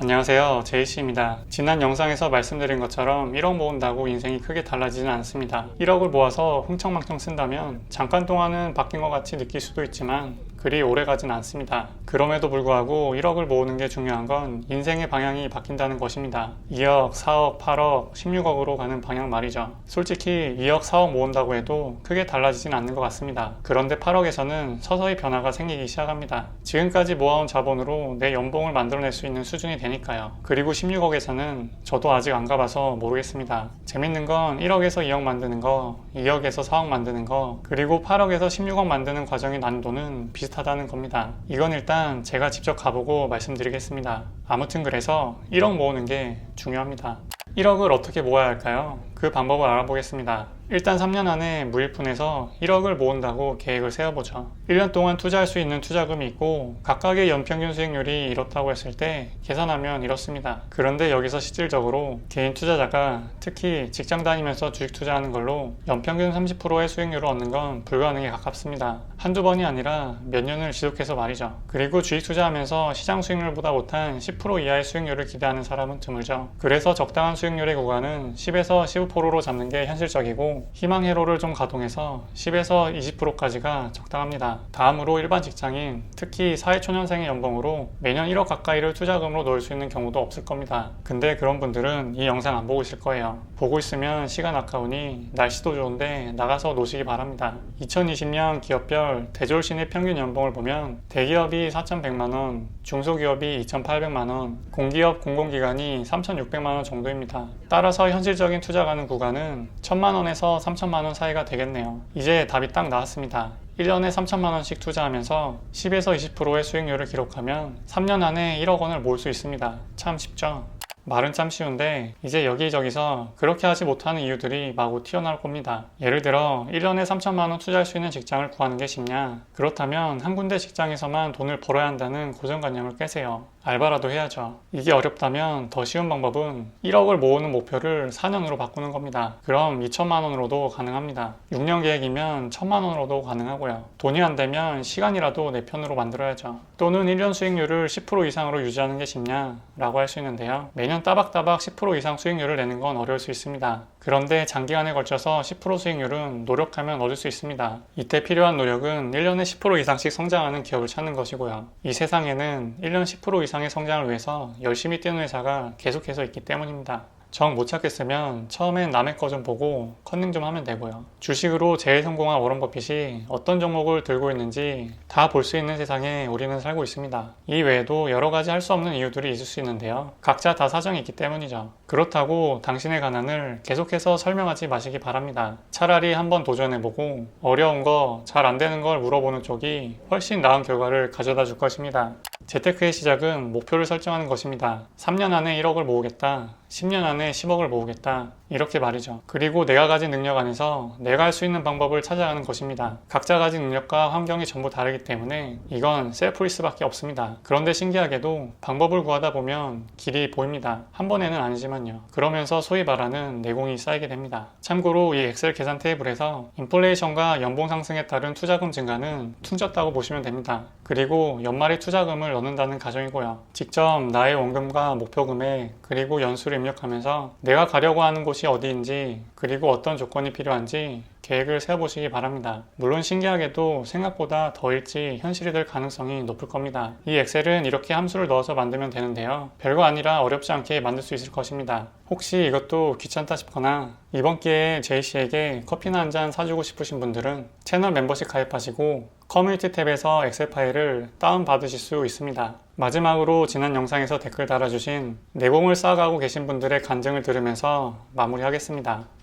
안녕하세요. 제이씨입니다. 지난 영상에서 말씀드린 것처럼 1억 모은다고 인생이 크게 달라지진 않습니다. 1억을 모아서 흥청망청 쓴다면 잠깐 동안은 바뀐 것 같이 느낄 수도 있지만 그리 오래 가진 않습니다. 그럼에도 불구하고 1억을 모으는 게 중요한 건 인생의 방향이 바뀐다는 것입니다. 2억, 4억, 8억, 16억으로 가는 방향 말이죠. 솔직히 2억, 4억 모은다고 해도 크게 달라지진 않는 것 같습니다. 그런데 8억에서는 서서히 변화가 생기기 시작합니다. 지금까지 모아온 자본으로 내 연봉을 만들어낼 수 있는 수준이 되 니까요. 그리고 16억에서는 저도 아직 안 가봐서 모르겠습니다. 재밌는 건 1억에서 2억 만드는 거, 2억에서 4억 만드는 거, 그리고 8억에서 16억 만드는 과정의 난도는 비슷하다는 겁니다. 이건 일단 제가 직접 가보고 말씀드리겠습니다. 아무튼 그래서 1억 모으는 게 중요합니다. 1억을 어떻게 모아야 할까요? 그 방법을 알아보겠습니다. 일단 3년 안에 무일푼에서 1억을 모은다고 계획을 세워보죠. 1년 동안 투자할 수 있는 투자금이 있고 각각의 연평균 수익률이 이렇다고 했을 때 계산하면 이렇습니다. 그런데 여기서 실질적으로 개인 투자자가 특히 직장 다니면서 주식 투자하는 걸로 연평균 30%의 수익률을 얻는 건 불가능에 가깝습니다. 한두 번이 아니라 몇 년을 지속해서 말이죠. 그리고 주식 투자하면서 시장 수익률보다 못한 10% 이하의 수익률을 기대하는 사람은 드물죠. 그래서 적당한 수익률의 구간은 10에서 15%로 잡는 게 현실적이고 희망 회로를 좀 가동해서 10에서 20%까지가 적당합니다. 다음으로 일반 직장인, 특히 사회초년생의 연봉으로 매년 1억 가까이를 투자금으로 넣을 수 있는 경우도 없을 겁니다. 근데 그런 분들은 이 영상 안 보고 있을 거예요. 보고 있으면 시간 아까우니 날씨도 좋은데 나가서 노시기 바랍니다. 2020년 기업별 대졸 신의 평균 연봉을 보면 대기업이 4,100만원, 중소기업이 2,800만원, 공기업 공공기관이 3,600만원 정도입니다. 따라서 현실적인 투자 가능 구간은 1,000만원에서 3,000만원 사이가 되겠네요. 이제 답이 딱 나왔습니다. 1년에 3천만 원씩 투자하면서 10에서 20%의 수익률을 기록하면 3년 안에 1억 원을 모을 수 있습니다. 참 쉽죠? 말은 참 쉬운데 이제 여기저기서 그렇게 하지 못하는 이유들이 마구 튀어나올 겁니다. 예를 들어 1년에 3천만 원 투자할 수 있는 직장을 구하는 게 쉽냐? 그렇다면 한 군데 직장에서만 돈을 벌어야 한다는 고정관념을 깨세요. 알바라도 해야죠. 이게 어렵다면 더 쉬운 방법은 1억을 모으는 목표를 4년으로 바꾸는 겁니다. 그럼 2천만 원으로도 가능합니다. 6년 계획이면 1천만 원으로도 가능하고요. 돈이 안 되면 시간이라도 내 편으로 만들어야죠. 또는 1년 수익률을 10% 이상으로 유지하는 게 쉽냐? 라고 할 수 있는데요. 매년 따박따박 10% 이상 수익률을 내는 건 어려울 수 있습니다. 그런데 장기간에 걸쳐서 10% 수익률은 노력하면 얻을 수 있습니다. 이때 필요한 노력은 1년에 10% 이상씩 성장하는 기업을 찾는 것이고요. 이 세상에는 1년 10% 이상의 성장을 위해서 열심히 뛰는 회사가 계속해서 있기 때문입니다. 정 못 찾겠으면 처음엔 남의 거 좀 보고 컨닝 좀 하면 되고요. 주식으로 제일 성공한 워런 버핏이 어떤 종목을 들고 있는지 다 볼 수 있는 세상에 우리는 살고 있습니다. 이 외에도 여러 가지 할 수 없는 이유들이 있을 수 있는데요. 각자 다 사정이 있기 때문이죠. 그렇다고 당신의 가난을 계속해서 설명하지 마시기 바랍니다. 차라리 한번 도전해보고 어려운 거, 잘 안 되는 걸 물어보는 쪽이 훨씬 나은 결과를 가져다 줄 것입니다. 재테크의 시작은 목표를 설정하는 것입니다. 3년 안에 1억을 모으겠다. 10년 안에 10억을 모으겠다. 이렇게 말이죠. 그리고 내가 가진 능력 안에서 내가 할 수 있는 방법을 찾아가는 것입니다. 각자 가진 능력과 환경이 전부 다르기 때문에 이건 셀프리스밖에 없습니다. 그런데 신기하게도 방법을 구하다 보면 길이 보입니다. 한 번에는 아니지만요. 그러면서 소위 말하는 내공이 쌓이게 됩니다. 참고로 이 엑셀 계산 테이블에서 인플레이션과 연봉 상승에 따른 투자금 증가는 퉁졌다고 보시면 됩니다. 그리고 연말에 투자금을 넣는다는 가정이고요. 직접 나의 원금과 목표 금액 그리고 연수를 입력하면서 내가 가려고 하는 곳이 어디인지 그리고 어떤 조건이 필요한지 계획을 세워보시기 바랍니다. 물론 신기하게도 생각보다 더 일찍 현실이 될 가능성이 높을 겁니다. 이 엑셀은 이렇게 함수를 넣어서 만들면 되는데요. 별거 아니라 어렵지 않게 만들 수 있을 것입니다. 혹시 이것도 귀찮다 싶거나 이번 기회에 제이씨에게 커피나 한 잔 사주고 싶으신 분들은 채널 멤버십 가입하시고 커뮤니티 탭에서 엑셀 파일을 다운받으실 수 있습니다. 마지막으로 지난 영상에서 댓글 달아주신 내공을 쌓아가고 계신 분들의 간증을 들으면서 마무리하겠습니다.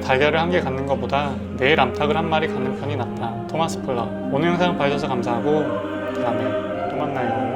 오늘 달걀을 한 개 갖는 것보다 내일 암탉을 한 마리 갖는 편이 낫다. 토마스 폴러. 오늘 영상 봐주셔서 감사하고 다음에 또 만나요.